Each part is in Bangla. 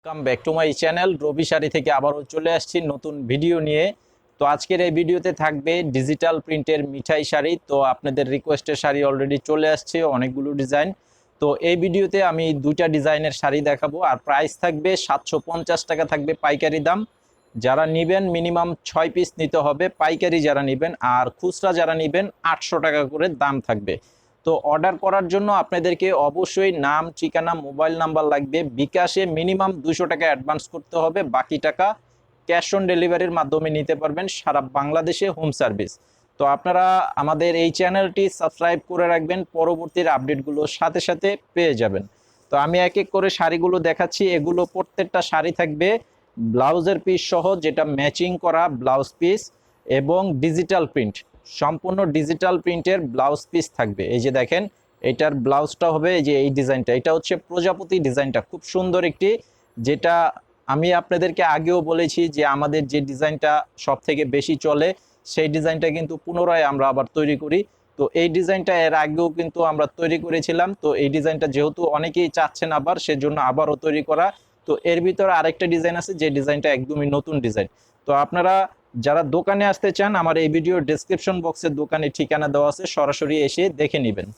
Welcome back to my channel Rabi sari থেকে আবারও চলে আসছি নতুন ভিডিও নিয়ে। তো আজকের এই ভিডিওতে থাকবে ডিজিটাল প্রিন্টের মিঠাই শাড়ি। তো আপনাদের রিকোয়েস্টের শাড়ি অলরেডি চলে আসছে, অনেকগুলো ডিজাইন তো এই ভিডিওতে আমি দুইটা ডিজাইনের শাড়ি দেখাবো। আর প্রাইস থাকবে সাতশো পঞ্চাশ টাকা, থাকবে পাইকারি দাম। যারা নেবেন মিনিমাম ছয় পিস নিতে হবে। পাইকারি যারা নেবেন আর খুচরা যারা নেবেন, আটশো টাকা করে দাম থাকবে। তো অর্ডার করার জন্য আপনাদেরকে অবশ্যই নাম, ঠিকানা মোবাইল নাম্বার লাগবে। বিকাশে মিনিমাম দুশো টাকা অ্যাডভান্স করতে হবে। বাকি টাকা ক্যাশ অন ডেলিভারির মাধ্যমে নিতে পারবেন সারা বাংলাদেশে হোম সার্ভিস তো আপনারা আমাদের এই চ্যানেলটি সাবস্ক্রাইব করে রাখবেন। পরবর্তীর আপডেটগুলো সাথে সাথে পেয়ে যাবেন। তো আমি এক এক করে শাড়িগুলো দেখাচ্ছি। এগুলো প্রত্যেকটা শাড়ি থাকবে। ব্লাউজের পিস সহ যেটা ম্যাচিং করা ব্লাউজ পিস এবং ডিজিটাল প্রিন্ট সম্পূর্ণ ডিজিটাল প্রিন্টের ব্লাউজ পিস থাকবে। এই যে দেখেন, এটার ব্লাউজটা হবে এই যে এই ডিজাইনটা এটা হচ্ছে প্রজাপতি ডিজাইনটা খুব সুন্দর একটি, যেটা আমি আপনাদেরকে আগেও বলেছি যে আমাদের যে ডিজাইনটা সব থেকে বেশি চলে, সেই ডিজাইনটা কিন্তু পুনরায় আমরা আবার তৈরি করি। তো এই ডিজাইনটা এর আগেও কিন্তু আমরা তৈরি করেছিলাম। তো এই ডিজাইনটা যেহেতু অনেকেই চাচ্ছেন আবার, সেজন্য আবারও তৈরি করা। তো এর ভিতরে আরেকটা ডিজাইন আছে, যে ডিজাইনটা একদমই নতুন ডিজাইন তো আপনারা যারা দোকানে আসতে চান, আমার এই ভিডিওর ডেসক্রিপশন বক্সের দোকানে ঠিকানা দেওয়া আছে, সরাসরি এসে দেখে নেবেন।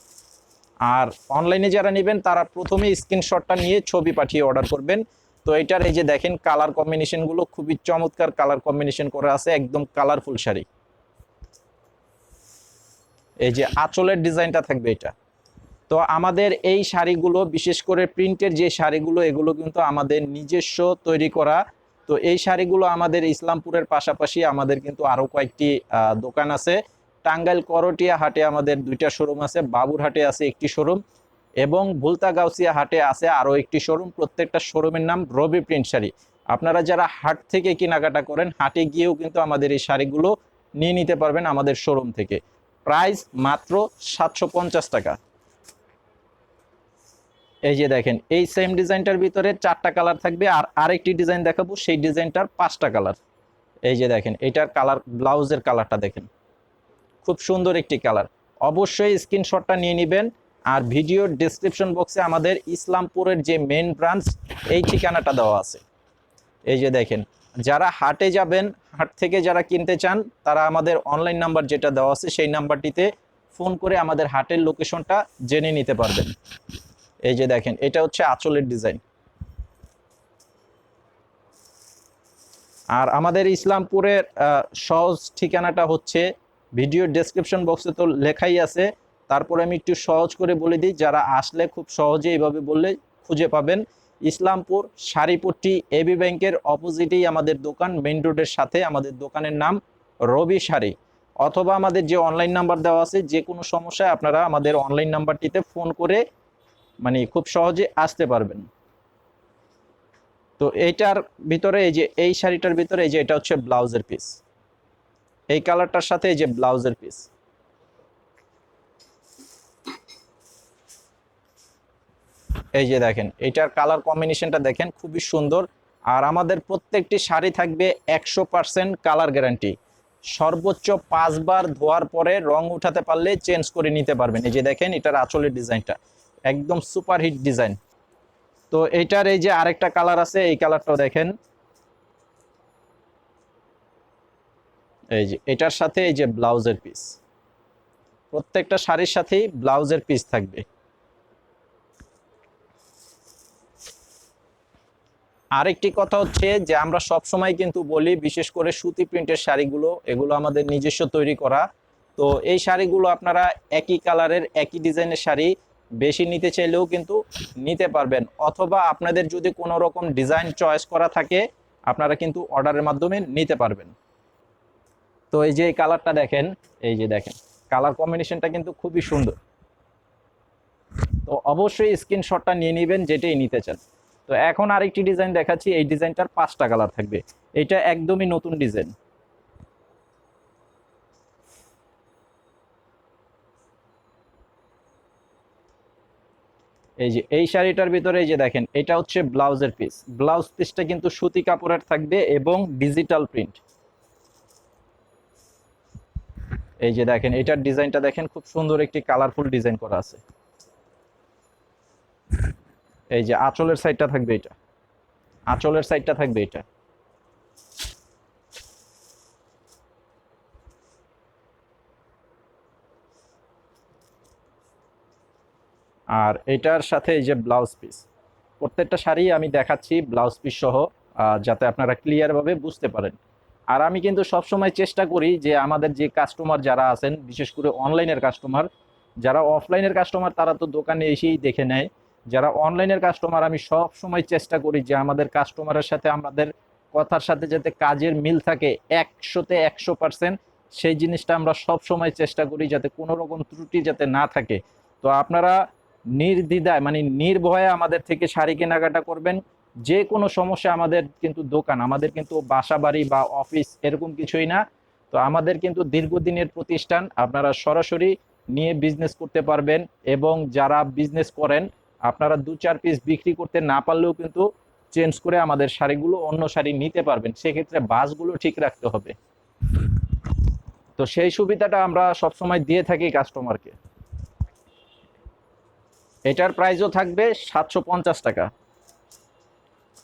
আর অনলাইনে যারা নেবেন, তারা প্রথমে স্ক্রিনশটটা নিয়ে ছবি পাঠিয়ে অর্ডার করবেন। তো এটার এই যে দেখেন কালার কম্বিনেশনগুলো খুবই চমৎকার কালার কম্বিনেশন করা আছে, একদম কালারফুল শাড়ি। এই যে আঁচলের ডিজাইনটা থাকবে এটা। তো আমাদের এই শাড়িগুলো, বিশেষ করে প্রিন্টের যে শাড়িগুলো, এগুলো কিন্তু আমাদের নিজস্ব তৈরি করা তো এই শাড়িগুলো আমাদের ইসলামপুরের পাশাপাশি আমাদের কিন্তু আরও কয়েকটি দোকান আছে। টাঙ্গাইল করটিয়া হাটে আমাদের দুইটা শোরুম আছে বাবুরহাটে আছে একটি শোরুম এবং ভুলতা গাউসিয়া হাটে আছে আরও একটি শোরুম প্রত্যেকটা শোরুমের নাম রবি প্রিন্ট শাড়ি। আপনারা যারা হাট থেকে কেনাকাটা করেন, হাটে গিয়েও কিন্তু আমাদের এই শাড়িগুলো নিয়ে নিতে পারবেন আমাদের শোরুম থেকে। প্রাইস মাত্র সাতশো পঞ্চাশ টাকা। এই যে দেখেন, এই সেম ডিজাইনটার ভিতরে চারটা কালার থাকবে আর আরেকটি ডিজাইন দেখাবো, সেই ডিজাইনটার পাঁচটা কালার এই যে দেখেন, এটার কালার ব্লাউজের কালারটা দেখেন। খুব সুন্দর একটি কালার অবশ্যই স্ক্রিনশটটা নিয়ে নেবেন আর ভিডিওর ডেসক্রিপশন বক্সে আমাদের ইসলামপুরের যে মেন ব্রাঞ্চ এই ঠিকানাটা দেওয়া আছে। এই যে দেখেন, যারা হাটে যাবেন, হাট থেকে যারা কিনতে চান, তারা আমাদের অনলাইন নাম্বার যেটা দেওয়া আছে, সেই নাম্বারটিতে ফোন করে আমাদের হাটের লোকেশনটা জেনে নিতে পারবেন। এই যে দেখেন, এটা হচ্ছে আঁচলের ডিজাইন আর আমাদের ইসলামপুরের সহজ ঠিকানাটা হচ্ছে ভিডিও ডেসক্রিপশন বক্সে তো লেখাই আছে। তারপরে আমি একটু সহজ করে বলে দিই, যারা আসলে খুব সহজে এইভাবে বললে খুঁজে পাবেন। ইসলামপুর শাড়িপট্টি এবি ব্যাংকের অপোজিটেই আমাদের দোকান মেইন রোডের সাথে আমাদের দোকানের নাম রবি শাড়ি অথবা আমাদের যে অনলাইন নাম্বার দেওয়া আছে যে কোনো সমস্যায় আপনারা আমাদের অনলাইন নাম্বারটিতে ফোন করে মানে খুব সহজে আসতে পারবেন। তো এইটার ভিতরে এই যে, এই শাড়িটার ভিতরে এই যে, এটা হচ্ছে ব্লাউজের পিস এই কালারটার সাথে এই যে ব্লাউজের পিস এই যে দেখেন, এটার কালার কম্বিনেশনটা দেখেন, খুবই সুন্দর। আর আমাদের প্রত্যেকটি শাড়ি থাকবে একশো পার্সেন্ট কালার গ্যারান্টি। সর্বোচ্চ পাঁচবার ধোয়ার পরে রং উঠাতে পারলে চেঞ্জ করে নিতে পারবেন। এই যে দেখেন, এটার আঁচলের ডিজাইনটা। একদম সুপার হিট ডিজাইন। তো এইটার এই যে আরেকটা কালার আছে, এই কালারটাও দেখেন। এই যে এটার সাথে এই যে ব্লাউজের পিস প্রত্যেকটা শাড়ির সাথেই ব্লাউজের পিস থাকবে। আরেকটি কথা হচ্ছে যে, আমরা সব সময় কিন্তু বলি, বিশেষ করে সুতি প্রিন্টের শাড়িগুলো, এগুলো আমাদের নিজস্ব তৈরি করা। তো এই শাড়িগুলো আপনারা একই কালারের, একই ডিজাইনের শাড়ি বেশি নিতে চাইলেও কিন্তু নিতে পারবেন। অথবা আপনাদের যদি কোনো রকম ডিজাইন চয়েস করা থাকে, আপনারা কিন্তু অর্ডারের মাধ্যমে নিতে পারবেন। তো এই যে এই কালারটা দেখেন, এই যে দেখেন কালার কম্বিনেশনটা কিন্তু খুবই সুন্দর। তো অবশ্যই স্ক্রিনশটটা নিয়ে নেবেন, যেটাই নিতে চান। তো এখন আরেকটি ডিজাইন দেখাচ্ছি, এই ডিজাইনটার পাঁচটা কালার থাকবে। এটা একদমই নতুন ডিজাইন এই যে, এই শাড়িটার ভিতরে এই যে দেখেন, এটা হচ্ছে ব্লাউজের পিস ব্লাউজ পিসটা কিন্তু সুতি কাপড়ের থাকবে এবং ডিজিটাল প্রিন্ট এই যে দেখেন, এটার ডিজাইনটা দেখেন, খুব সুন্দর একটি কালারফুল ডিজাইন করা আছে। এই যে আঁচলের সাইডটা থাকবে এটা। আঁচলের সাইডটা থাকবে এটা। আর এটার সাথে এই যে ব্লাউজ পিস প্রত্যেকটা শাড়ি আমি দেখাচ্ছি ব্লাউজ পিস সহ যাতে আপনারা ক্লিয়ারভাবে বুঝতে পারেন। আর আমি কিন্তু সবসময় চেষ্টা করি যে আমাদের যে কাস্টমার যারা আছেন, বিশেষ করে অনলাইনের কাস্টমার যারা অফলাইনের কাস্টমার তারা তো দোকানে এসেই দেখে নেয়। যারা অনলাইনের কাস্টমার আমি সব সময় চেষ্টা করি যে আমাদের কাস্টমারের সাথে আমাদের কথার সাথে যাতে কাজের মিল থাকে একশোতে একশো পার্সেন্ট সেই জিনিসটা আমরা সব সময় চেষ্টা করি যাতে কোনো রকম ত্রুটি যাতে না থাকে। তো আপনারা নির্দ্বিধায় মানে নির্ভয়ে আমাদের থেকে শাড়ি কেনাকাটা করবেন। যে কোনো সমস্যা আমাদের কিন্তু দোকান, আমাদের কিন্তু বাসা বাড়ি বা অফিস এরকম কিছুই না। তো আমাদের কিন্তু দীর্ঘদিনের প্রতিষ্ঠান, আপনারা সরাসরি নিয়ে বিজনেস করতে পারবেন এবং যারা বিজনেস করেন, আপনারা দু চার পিস বিক্রি করতে না পারলেও কিন্তু চেঞ্জ করে আমাদের শাড়িগুলো, অন্য শাড়ি নিতে পারবেন। সেক্ষেত্রে বাসগুলো ঠিক রাখতে হবে। তো সেই সুবিধাটা আমরা সবসময় দিয়ে থাকি কাস্টমারকে এটার প্রাইসও থাকবে সাতশো পঞ্চাশ টাকা।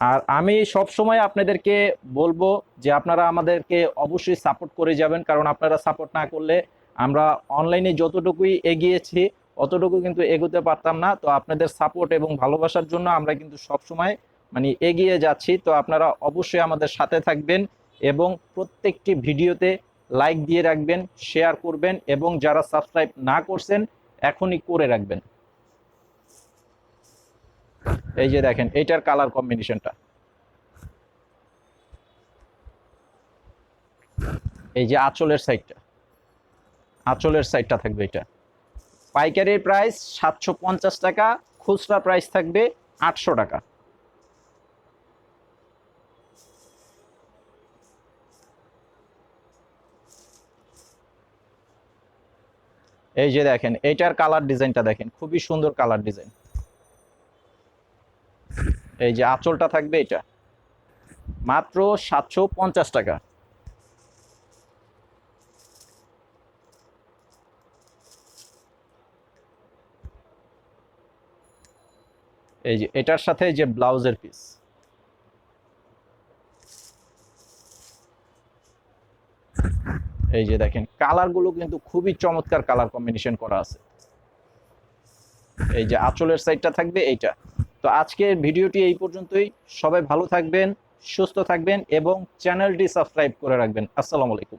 আর আমি সব সময় আপনাদেরকে বলব যে আপনারা আমাদেরকে অবশ্যই সাপোর্ট করে যাবেন, কারণ আপনারা সাপোর্ট না করলে আমরা অনলাইনে যতটুকুই এগিয়েছি, অতটুকু কিন্তু এগোতে পারতাম না। তো আপনাদের সাপোর্ট এবং ভালোবাসার জন্য আমরা কিন্তু সব সময় মানে এগিয়ে যাচ্ছি। তো আপনারা অবশ্যই আমাদের সাথে থাকবেন এবং প্রত্যেকটি ভিডিওতে লাইক দিয়ে রাখবেন শেয়ার করবেন এবং যারা সাবস্ক্রাইব না করছেন, এখনই করে রাখবেন। এই যে দেখেন, এইটার কালার কম্বিনেশনটা এই যে আঁচলের সাইডটা আঁচলের সাইডটা থাকবে এটা। পাইকারির প্রাইস সাতশো পঞ্চাশ টাকা, খুচরা প্রাইস থাকবে আটশো টাকা। এই যে দেখেন, এইটার কালার ডিজাইনটা দেখেন, খুবই সুন্দর কালার ডিজাইন এই যে আঁচলটা থাকবে এটা। মাত্র সাতশো পঞ্চাশ টাকা। এই যে এটার সাথে যে ব্লাউজের পিস এই যে দেখেন কালারগুলো কিন্তু খুবই চমৎকার কালার কম্বিনেশন করা আছে। এই যে আঁচলের সাইডটা থাকবে এইটা। তো আজকের ভিডিওটি এই পর্যন্তই। সবাই ভালো থাকবেন, সুস্থ থাকবেন এবং চ্যানেলটি সাবস্ক্রাইব করে রাখবেন। আসসালামু আলাইকুম।